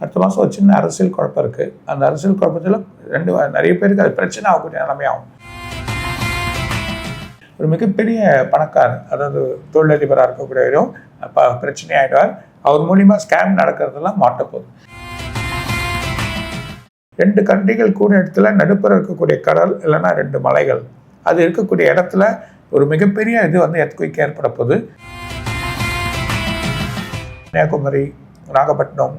அடுத்த மாதம் ஒரு சின்ன அரசியல் குழப்பம் இருக்குது அந்த அரசியல் குழப்பத்தில் ரெண்டு நிறைய பேருக்கு அது பிரச்சனை ஆகக்கூடிய நிலைமையாகும் ஒரு மிகப்பெரிய பணக்காரர் அதாவது தொழிலதிபராக இருக்கக்கூடியவரும் ப பிரச்சனை ஆகிடுவார் அவர் மூலிமா ஸ்கேம் நடக்கிறதெல்லாம் மாட்டப்போகுது ரெண்டு கண்ட்ரிகள் கூட இடத்துல நடுப்புற இருக்கக்கூடிய கடல் இல்லைன்னா ரெண்டு மலைகள் அது இருக்கக்கூடிய இடத்துல ஒரு மிகப்பெரிய இது வந்து எத்குவிக்கு ஏற்பட போகுது. கன்னியாகுமரி நாகப்பட்டினம்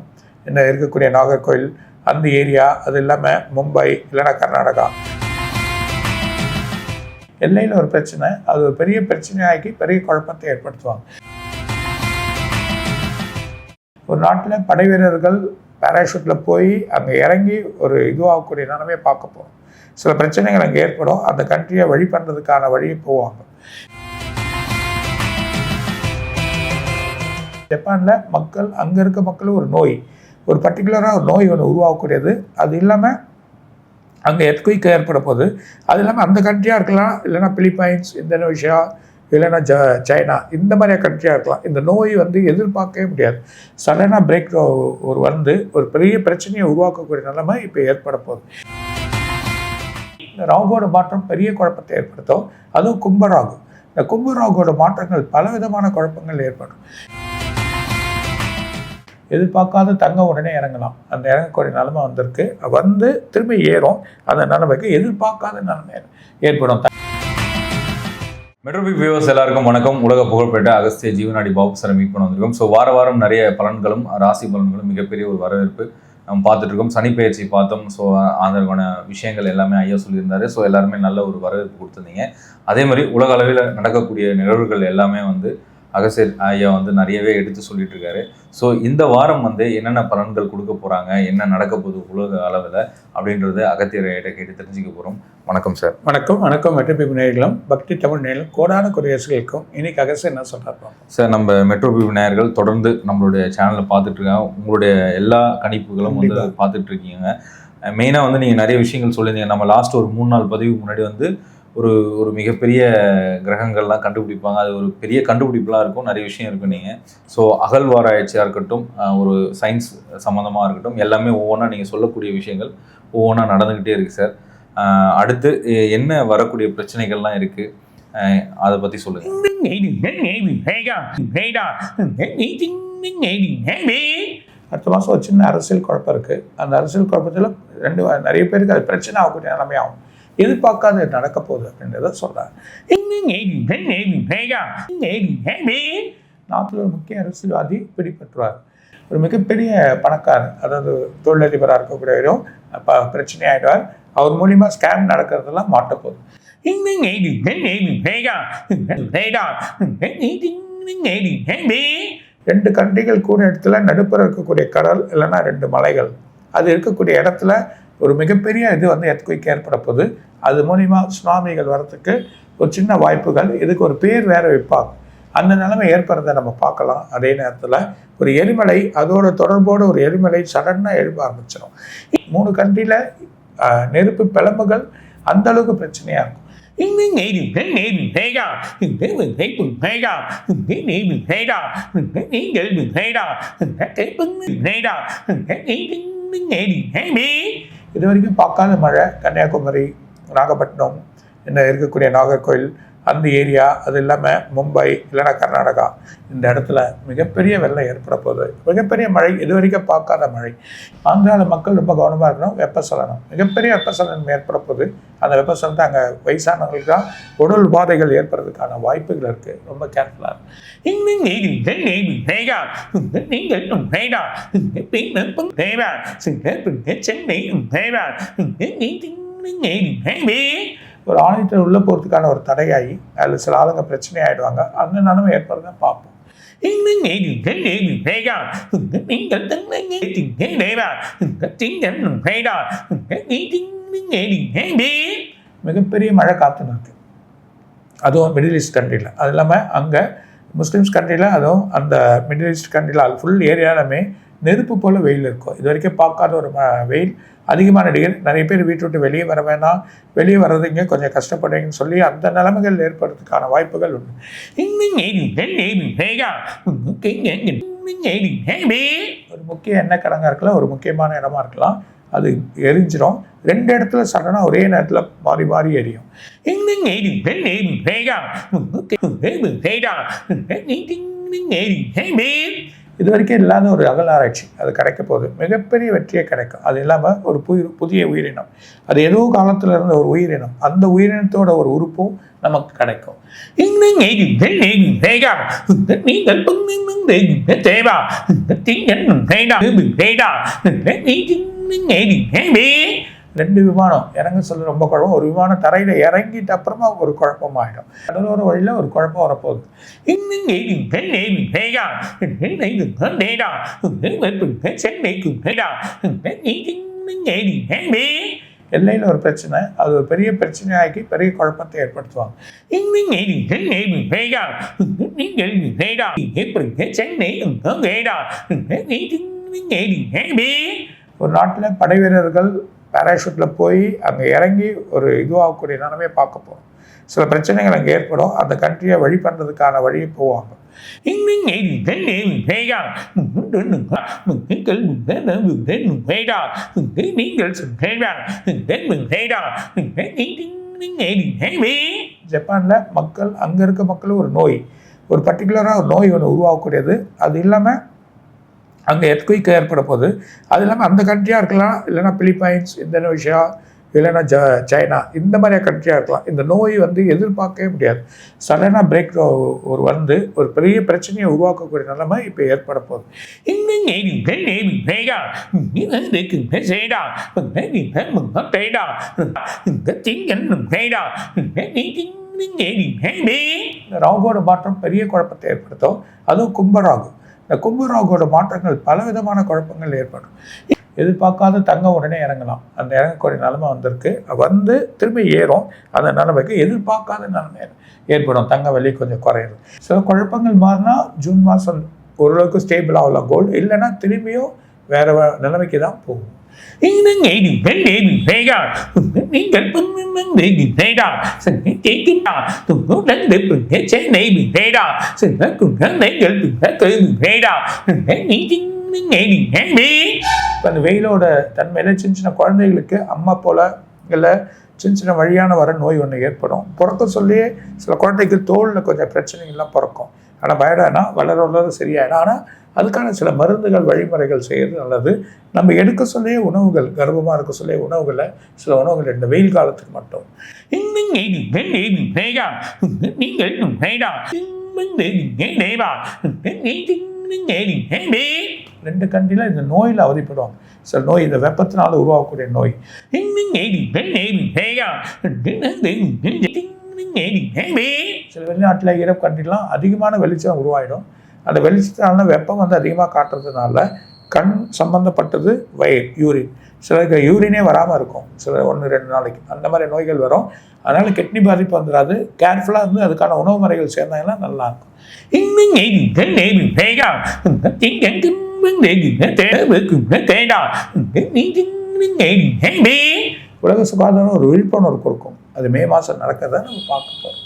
இந்த இருக்கக்கூடிய நாகர்கோயில் அந்த ஏரியா அது இல்லாமல் மும்பை இல்லைன்னா கர்நாடகா. எல்லையில் ஒரு பிரச்சனை அது ஒரு பெரிய பிரச்சனையாக்கி பெரிய குழப்பத்தை ஏற்படுத்துவாங்க. ஒரு நாட்டில் படை வீரர்கள் பேராஷூட்டில் போய் அங்கே இறங்கி ஒரு இதுவாகக்கூடிய நிலைமையை பார்க்க போகிறோம் சில பிரச்சனைகள் அங்கே ஏற்படும் அந்த கண்ட்ரியை வழி பண்ணுறதுக்கான வழியை போவாங்க. ஜப்பானில் மக்கள் அங்கே இருக்க மக்கள் ஒரு நோய். ஒரு பர்டிகுலராக ஒரு நோய் ஒன்று உருவாகக்கூடியது அது இல்லாமல் அங்கே எத்குயிக் ஏற்பட போகுது அது இல்லாமல் அந்த கண்ட்ரியாக இருக்கலாம். இல்லைன்னா பிலிப்பைன்ஸ் இந்தோனேஷியா இல்லைன்னா ஜ சைனா இந்த மாதிரியான கண்ட்ரியாக இருக்கலாம். இந்த நோய் வந்து எதிர்பார்க்கவே முடியாது. சடனாக பிரேக் ஒரு வந்து ஒரு பெரிய பிரச்சனையை உருவாக்கக்கூடிய நிலைமை இப்போ ஏற்பட போகுது. இந்த ராகோட மாற்றம் பெரிய குழப்பத்தை ஏற்படுத்தும். அதுவும் கும்பராகு. இந்த கும்பராகோட மாற்றங்கள் பல விதமான குழப்பங்கள் ஏற்படும். எதிர்பார்க்காத தங்கம் உடனே இறங்கலாம். அந்த இறங்கக்கூடிய நிலைமை வந்திருக்கு. வந்து திரும்பி ஏறும். அந்த நிலைமைக்கு எதிர்பார்க்காத நிலைமை ஏற்படும். மெட்ரோபிக் வியூவர்ஸ் எல்லாருக்கும் வணக்கம். உலக புகழ்பெற்ற அகஸ்திய ஜீவனாடி பாபு சார் மீட் பண்ண வந்திருக்கோம். ஸோ வார வாரம் நிறைய பலன்களும் ராசி பலன்களும் மிகப்பெரிய ஒரு வரவேற்பு நம்ம பார்த்துட்டு இருக்கோம். சனி பயிற்சி பார்த்தோம். ஸோ அதற்கான விஷயங்கள் எல்லாமே ஐயா சொல்லியிருந்தார். ஸோ எல்லாருமே நல்ல ஒரு வரவேற்பு கொடுத்துருந்தீங்க. அதே மாதிரி உலக அளவில் நடக்கக்கூடிய நிகழ்வுகள் எல்லாமே வந்து அகசியர் ஐயா வந்து நிறையவே எடுத்து சொல்லிட்டு இருக்காரு ஸோ இந்த வாரம் வந்து என்னென்ன பலன்கள் கொடுக்க போறாங்க என்ன நடக்க போகுது உலக அளவில் அப்படின்றத அகத்தியர் ஐயிட்ட கேட்டு தெரிஞ்சுக்க போகிறோம் வணக்கம் சார் வணக்கம் வணக்கம். மெட்ரோபி நேயர்களும் பக்தி தமிழ் நேயர்களும் கோடான குறையரசுகளுக்கும் இன்னைக்கு அகச என்ன சொல்றாரு சார் நம்ம மெட்ரோ வியூ நேயர்கள் தொடர்ந்து நம்மளுடைய சேனலில் பார்த்துட்டு இருக்காங்க. உங்களுடைய எல்லா கணிப்புகளும் வந்து. பார்த்துட்டு இருக்கீங்க. மெயினாக வந்து நீங்கள் நிறைய விஷயங்கள் சொல்லியிருந்தீங்க. நம்ம லாஸ்ட் ஒரு மூணு நாள் பதிவுக்கு முன்னாடி வந்து ஒரு ஒரு மிகப்பெரிய கிரகங்கள்லாம் கண்டுபிடிப்பாங்க. அது ஒரு பெரிய கண்டுபிடிப்புலாம் இருக்கும். நிறைய விஷயம் இருக்கும் நீங்கள் ஸோ அகழ்வாராய்ச்சியாக இருக்கட்டும் ஒரு சயின்ஸ் சம்மந்தமாக இருக்கட்டும் எல்லாமே ஒவ்வொன்றா நீங்கள் சொல்லக்கூடிய விஷயங்கள் ஒவ்வொன்றா நடந்துக்கிட்டே இருக்குது சார் அடுத்து என்ன வரக்கூடிய பிரச்சனைகள்லாம் இருக்குது அதை பற்றி சொல்லுங்கள் அடுத்த மாதம் ஒரு சின்ன அரசியல் குழப்பம் இருக்குது அந்த அரசியல் குழப்பத்தில் ரெண்டு நிறைய பேருக்கு அது பிரச்சனை ஆகக்கூடிய நிலைமையாகும். எதிர்பார்க்காத நடக்க போகுது அப்படின்றத சொல்கிறார் நாட்டில் ஒரு முக்கிய அரசியல்வாதி பிடிபற்றுவார் ஒரு மிகப்பெரிய பணக்காரர் அதாவது தொழிலதிபராக இருக்கக்கூடியவரும் ப பிரச்சனை ஆகிடுவார் அவர் மூலிமா ஸ்கேம் நடக்கிறதெல்லாம் மாட்டப்போகுது ரெண்டு கண்ட்ரிகள் கூட இடத்துல நடுப்புற இருக்கக்கூடிய கடல் இல்லைன்னா ரெண்டு மலைகள் அது இருக்கக்கூடிய இடத்துல ஒரு மிகப்பெரிய இது வந்து எத்குவிக்கு ஏற்பட போகுது அது மூலிமா சுனாமிகள் வரத்துக்கு ஒரு சின்ன வாய்ப்புகள் இதுக்கு ஒரு பேர் வேற வைப்பாங்க அந்த நிலைமை ஏற்படுறதை நம்ம பார்க்கலாம் அதே நேரத்தில் ஒரு எரிமலை அதோட தொடர்போட ஒரு எரிமலை சடனாக எழுப்ப ஆரம்பிச்சிடும் மூணு கண்ட்ரியில் நெருப்பு பிளம்புகள் அந்த அளவுக்கு பிரச்சனையாக இருக்கும் இது வரைக்கும் பார்க்காத மழை கன்னியாகுமரி நாகப்பட்டினம் என்ன இருக்கக்கூடிய நாகர்கோவில் அந்த ஏரியா அது இல்லாமல் மும்பை இல்லைன்னா கர்நாடகா இந்த இடத்துல மிகப்பெரிய வெள்ளம் ஏற்பட போகுது மிகப்பெரிய மழை இது வரைக்கும் பார்க்காத மழை ஆந்திரால மக்கள் ரொம்ப கவனமாக இருக்கணும் வெப்பசலனம் மிகப்பெரிய வெப்பசலனம் ஏற்பட போகுது அந்த வெப்பசலனத்தை அங்கே வயசானவங்களுக்கு தான் உடல் உபாதைகள் ஏற்படுறதுக்கான வாய்ப்புகள் இருக்குது ரொம்ப கேர்ஃபுல்லாக சென்னை ஒரு ஆணையத்தில் உள்ளே போகிறதுக்கான ஒரு தடையாகி அதில் சில ஆளுங்க பிரச்சனை ஆகிடுவாங்க அந்த நிலைமை ஏற்படுறத பார்ப்போம். மிகப்பெரிய மழை காத்து இருக்கு அதுவும் மிடில் ஈஸ்ட் கண்ட்ரியில் அது இல்லாமல் அங்கே முஸ்லீம்ஸ் கண்ட்ரியில் அதுவும் அந்த மிடில் ஈஸ்ட் கண்ட்ரியில் அது ஃபுல் ஏரியாலுமே நெருப்பு போல் வெயில் இருக்கும். இது வரைக்கும் பார்க்காத ஒரு வெயில். அதிகமான டிகிரி நிறைய பேர் வீட்டு விட்டு வெளியே வர வேணாம். வெளியே வர்றதுங்க கொஞ்சம் கஷ்டப்படுறீங்கன்னு சொல்லி அந்த நிலைமைகள் ஏற்படுறதுக்கான வாய்ப்புகள் உண்டு. ஒரு முக்கிய எண்ணெய் கிடங்கா இருக்கலாம். ஒரு முக்கியமான இடமா இருக்கலாம். அது எரிஞ்சிரும். ரெண்டு இடத்துல சடனாக ஒரே நேரத்தில் மாறி மாறி எரியும். இது வரைக்கும் இல்லாத ஒரு அகலாராய்ச்சி அது கிடைக்க போகுது மிகப்பெரிய வெற்றியை கிடைக்கும் அது இல்லாமல் ஒரு புதிய புதிய உயிரினம் அது ஏதோ காலத்தில் இருந்த ஒரு உயிரினம் அந்த உயிரினத்தோட ஒரு உறுப்பும் நமக்கு கிடைக்கும் தேவா ரெண்டு விமானம் இறங்க சொல்ல ரொம்ப குழப்பம் ஒரு விமானம் தரையில் இறங்கிட்ட அப்புறமா ஒரு குழப்பமாயிடும் கடலோர வழியில் ஒரு குழப்பம் வரப்போகுது எல்லையில் ஒரு பிரச்சனை அது ஒரு பெரிய பிரச்சனையாக்கி பெரிய குழப்பத்தை ஏற்படுத்துவாங்க ஒரு நாட்டில் படை வீரர்கள் பேராஷூட்டில் போய் அங்கே இறங்கி ஒரு இதுவாகக்கூடிய நிலைமையை பார்க்க போகிறோம் சில பிரச்சனைகள் அங்கே ஏற்படும். அந்த கண்ட்ரியை வழி பண்ணுறதுக்கான வழியை போவாங்க. ஜப்பானில் மக்கள் அங்கே இருக்க மக்கள் ஒரு நோய். ஒரு பர்டிகுலராக ஒரு நோய் ஒன்று உருவாகக்கூடியது. அது இல்லாமல் அங்கே எர்த்குயிக் ஏற்பட போகுது அது இல்லாமல் அந்த கண்ட்ரியாக இருக்கலாம் இல்லைன்னா பிலிப்பைன்ஸ் இந்தோனேஷியா இல்லைன்னா ஜ சைனா இந்த மாதிரியா கண்ட்ரியாக இருக்கலாம் இந்த நோய் வந்து எதிர்பார்க்கவே முடியாது சடனாக பிரேக் ஒரு வந்து ஒரு பெரிய பிரச்சனையை உருவாக்கக்கூடிய நிலைமை இப்போ ஏற்பட போகுது இந்த ராகுவோட மாற்றம் பெரிய குழப்பத்தை ஏற்படுத்தும் அதுவும் கும்பராகும் இந்த கும்பராகோட மாற்றங்கள் பலவிதமான குழப்பங்கள் ஏற்படும். எதிர்பார்க்காத தங்கம் உடனே இறங்கலாம். அந்த இறங்கக்கூடிய நிலைமை வந்திருக்கு. வந்து திரும்பி ஏறும். அந்த நிலைமைக்கு எதிர்பார்க்காத நிலைமை ஏற்படும். தங்க விலை கொஞ்சம் குறையுது. சில குழப்பங்கள் மாறினா ஜூன் மாதம் ஓரளவுக்கு ஸ்டேபிள் ஆகலாம் கோல்டு இல்லைன்னா திரும்பியும் வேற நிலைமைக்கு தான் போகும். அந்த வெயிலோட தன்மையில் சின்ன சின்ன குழந்தைகளுக்கு அம்மா போல இல்லை சின்ன சின்ன வழியான வர நோய் ஒன்று ஏற்படும். பிறக்க சொல்லியே சில குழந்தைக்கு தோலில் கொஞ்சம் பிரச்சனைகள்லாம் பிறக்கும். ஆனால் பயடானா வளர வளர சரியாயிடும். ஆனால் அதுக்கான சில மருந்துகள் வழிமுறைகள் செய்கிறது நல்லது நம்ம எடுக்க சொல்லிய உணவுகள் கர்ப்பமாக இருக்க சொல்லிய உணவுகளை சில உணவுகள் இந்த வெயில் காலத்துக்கு மட்டும் ரெண்டு கண்ட்ரியில் இந்த நோயில் அவதிப்படுவாங்க சில நோய் இந்த வெப்பத்தினால உருவாகக்கூடிய நோய் சில வெளிநாட்டில் இரவு கண்ட்ரிலாம் அதிகமான வெளிச்சம் உருவாயிடும் அந்த வெளிச்சத்தினால வெப்பம் வந்து அதிகமாக காட்டுறதுனால கண் சம்பந்தப்பட்டது வயிறு யூரின் சிலருக்கு யூரினே வராமல் இருக்கும் சில ஒன்று ரெண்டு நாளைக்கு அந்த மாதிரி நோய்கள் வரும் அதனால் கிட்னி பாதிப்பு வந்துடாது கேர்ஃபுல்லாக இருந்து அதுக்கான உணவு முறைகள் சேர்ந்தாங்கன்னா நல்லாயிருக்கும் உலக சுகாதாரம் ஒரு விழிப்புணர்வு கொடுக்கும் அது மே மாதம் நடக்கிறத நம்ம பார்க்க போகிறோம்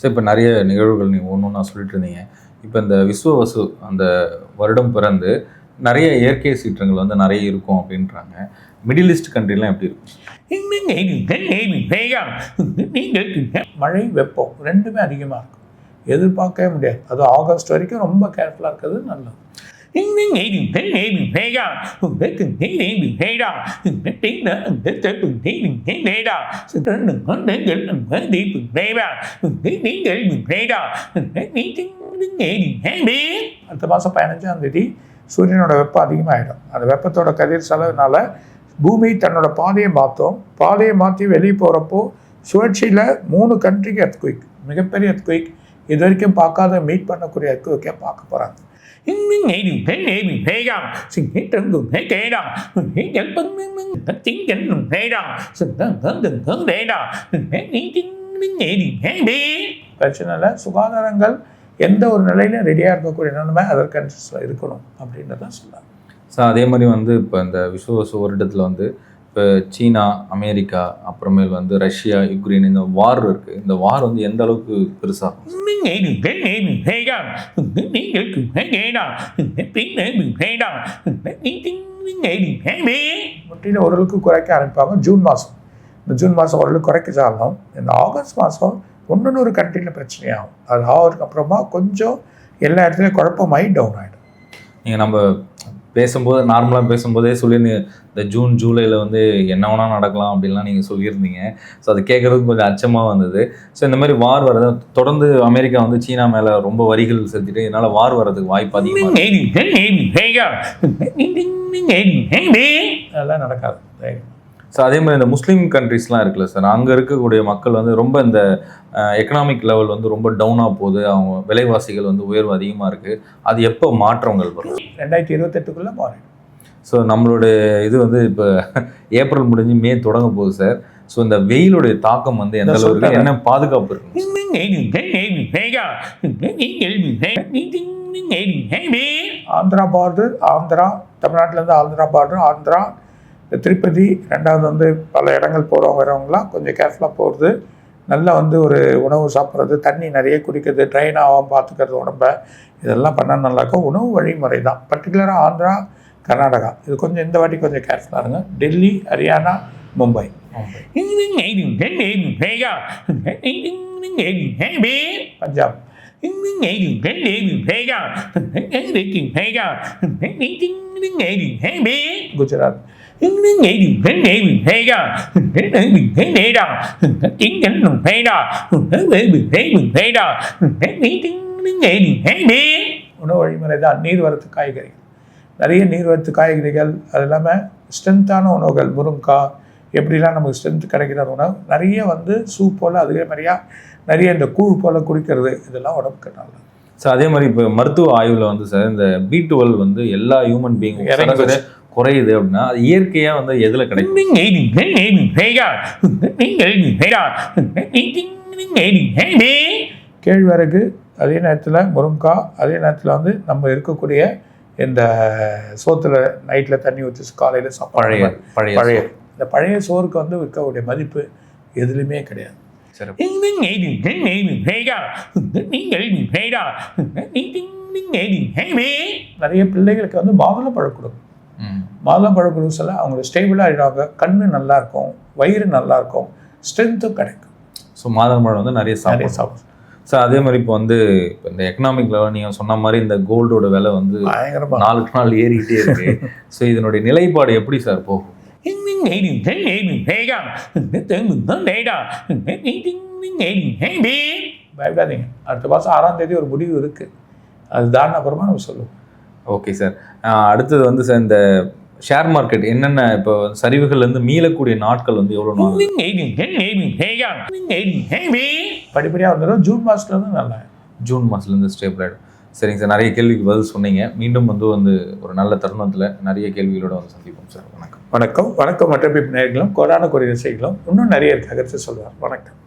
சார் இப்போ நிறைய நிகழ்வுகள் நீங்கள் ஒன்று ஒன்றா சொல்லிட்டு இருந்தீங்க இப்போ இந்த விஸ்வவசு அந்த வருடம் பிறந்து நிறைய இயற்கை சீற்றங்கள் வந்து நிறைய இருக்கும் அப்படின்றாங்க. மிடில் ஈஸ்ட் கண்ட்ரிலாம் எப்படி இருக்கும்? மழை வெப்பம் ரெண்டுமே அதிகமாக இருக்கும். எதிர்பார்க்கவே முடியாது. அது ஆகஸ்ட் வரைக்கும் ரொம்ப கேர்ஃபுல்லாக இருக்கிறது நல்லது. அடுத்த மாதம் பதினஞ்சாம் தேதி சூரியனோட வெப்பம் அதிகமாகிடும் அந்த வெப்பத்தோட கதிர் செலவுனால பூமி தன்னோட பாதையை மாற்றும் பாதையை மாற்றி வெளியே போகிறப்போ சுழற்சியில் மூணு கண்ட்ரிக்கு எர்த்குயிக் மிகப்பெரிய எர்த்குயிக் இது வரைக்கும் பார்க்காத மீட் பண்ணக்கூடிய எர்த்குயிக்கை பார்க்க போகிறாங்க பிரச்சனை இல்லை சுகாதாரங்கள் எந்த ஒரு நிலையிலும் ரெடியாக இருக்கக்கூடிய நிலைமை அதர் கண்ட்ரிஸில் இருக்கணும் அப்படின்னு தான் சொல்லலாம் ஸோ அதே மாதிரி வந்து இப்போ இந்த விஸ்வவசு வருடத்தில் வந்து இப்போ சீனா அமெரிக்கா அப்புறமேல் வந்து ரஷ்யா யுக்ரைன் இந்த வார் இருக்குது இந்த வார் வந்து எந்த அளவுக்கு பெருசாகும் முற்றிலும் ஓரளவுக்கு குறைக்க ஆரம்பிப்பாங்க. ஜூன் மாதம் இந்த ஜூன் மாதம் ஓரளவுக்கு குறைக்க சாரணும் இந்த ஆகஸ்ட் மாதம் ஒன்று ஒரு கண்ட்ரியில் பிரச்சனையாகும். அது ஆகிறதுக்கு அப்புறமா கொஞ்சம் எல்லா இடத்துலையும் குழப்பமாகி டவுன் ஆகிடும் நீங்கள் நம்ம பேசும்போது நார்மலாக பேசும்போதே சொல்லியிருந்தீங்க இந்த ஜூன் ஜூலையில் வந்து என்ன வேணால் நடக்கலாம் அப்படின்லாம் நீங்கள் சொல்லியிருந்தீங்க ஸோ அது கேட்குறதுக்கு கொஞ்சம் அச்சமாக வந்தது ஸோ இந்த மாதிரி வார் வர்றது தொடர்ந்து அமெரிக்கா வந்து சீனா மேலே ரொம்ப வரிகள் செலுத்திட்டு இதனால் வார் வர்றதுக்கு வாய்ப்பு அதிகமாக அதெல்லாம் நடக்காது ஸோ அதே மாதிரி இந்த முஸ்லீம் கண்ட்ரிஸ்லாம் இருக்குல்ல சார் அங்கே இருக்கக்கூடிய மக்கள் வந்து ரொம்ப இந்த எக்கனாமிக் லெவல் வந்து ரொம்ப டவுனாக போகுது அவங்க விலைவாசிகள் வந்து உயர்வு அதிகமாக இருக்குது அது எப்போ மாற்றங்கள் வரும் ரெண்டாயிரத்தி இருபத்தெட்டுக்குள்ளே மாறிடும் ஸோ நம்மளுடைய இது வந்து இப்போ ஏப்ரல் முடிஞ்சு மே தொடங்க போகுது சார் ஸோ இந்த வெயிலுடைய தாக்கம் வந்து எந்த அளவுக்கு. என்ன பாதுகாப்பு இருக்கு ஆந்திரா பார்டர் ஆந்திரா தமிழ்நாட்டிலேருந்து ஆந்திரா பார்டர் ஆந்திரா இந்த திருப்பதி ரெண்டாவது வந்து பல இடங்கள் போகிறவங்க வரவங்களாம் கொஞ்சம் கேர்ஃபுல்லாக போகிறது நல்லா வந்து ஒரு உணவு சாப்பிட்றது தண்ணி நிறைய குடிக்கிறது ட்ரைன் ஆகாமல் பார்த்துக்கிறது உடம்ப. இதெல்லாம் பண்ணால் நல்லாயிருக்கும் உணவு வழிமுறை தான். பர்டிகுலராக ஆந்திரா கர்நாடகா. இது கொஞ்சம் இந்த வாட்டி கொஞ்சம் கேர்ஃபுல்லாக இருங்க. டெல்லி ஹரியானா மும்பை. பஞ்சாப். குஜராத். உணவு வழிமுறை தான். நீர்வரத்து காய்கறிகள். நிறைய நீர்வரத்து காய்கறிகள் அது இல்லாமல் ஸ்ட்ரென்த்தான உணவுகள் முருங்காய் எப்படிலாம் நமக்கு ஸ்ட்ரென்த் கிடைக்கிற உணவு நிறைய வந்து சூப் போல் அதே மாதிரியா நிறைய இந்த கூழ் போல் குடிக்கிறது இதெல்லாம் உடம்புக்கு நல்லது. ஸோ அதே மாதிரி இப்போ மருத்துவ ஆய்வில் வந்து சார் இந்த பி டுவெல் வந்து எல்லா ஹியூமன் போச்சு. குறையுது அப்படின்னா அது இயற்கையாக வந்து எதில் கிடைக்கும்? கேழ்வரகு அதே நேரத்தில் முருங்காய் அதே நேரத்தில் வந்து நம்ம இருக்கக்கூடிய இந்த சோத்துல நைட்டில் தண்ணி ஊற்றி காலையில் பழைய சாப்பாடு பழைய பழைய. இந்த பழைய சோறுக்கு வந்து விற்கக்கூடிய மதிப்பு எதுலையுமே கிடையாது. நிறைய பிள்ளைகளுக்கு வந்து மாதுளப்பழம் கொடுக்கும். ம் மாதுளப்பழம் கொடுக்க சொல்ல அவங்க ஸ்டேபிளாக ஆகிடுவாங்க கண்ணு நல்லா இருக்கும் வயிறு நல்லா இருக்கும் ஸ்ட்ரென்த்தும் கிடைக்கும். ஸோ மாதுளம்பழம் வந்து நிறைய நிறைய சாப்பிடும் சார் அதே மாதிரி இப்போ வந்து இப்போ இந்த எக்கனாமிக் லெவல் நீங்கள் சொன்ன மாதிரி இந்த கோல்டோட விலை வந்து பயங்கரமாக நாளுக்கு நாள் ஏறிக்கிட்டே இருக்கு. ஸோ இதனுடைய நிலைப்பாடு எப்படி சார் போகும்? பயப்படாதீங்க. அடுத்த மாதம் ஆறாம் தேதி ஒரு முடிவு இருக்குது அது தான அப்புறமா நம்ம சொல்லுவோம். ஓகே சார் அடுத்தது வந்து சார் இந்த ஷேர் மார்க்கெட் என்னென்ன இப்போ சரிவுகள்லேருந்து மீளக்கூடிய நாட்கள் வந்து எவ்வளோ நாள் படிப்படியாக வந்துடும் ஜூன் மாதத்துலேருந்து நல்லா ஜூன் மாதத்துலேருந்து ஸ்டேபிள் ஆகிடும் சரிங்க சார் நிறைய கேள்விக்கு பதில் சொன்னீங்க மீண்டும் வந்து வந்து ஒரு நல்ல தருணத்தில் நிறைய கேள்விகளோட வந்து சந்திப்போம் சார் வணக்கம் வணக்கம் வணக்கம் மற்ற நேர்களும் கோடான கொடி ரசிகளும் இன்னும் நிறைய இருக்கு அகற்று சொல்வார் வணக்கம்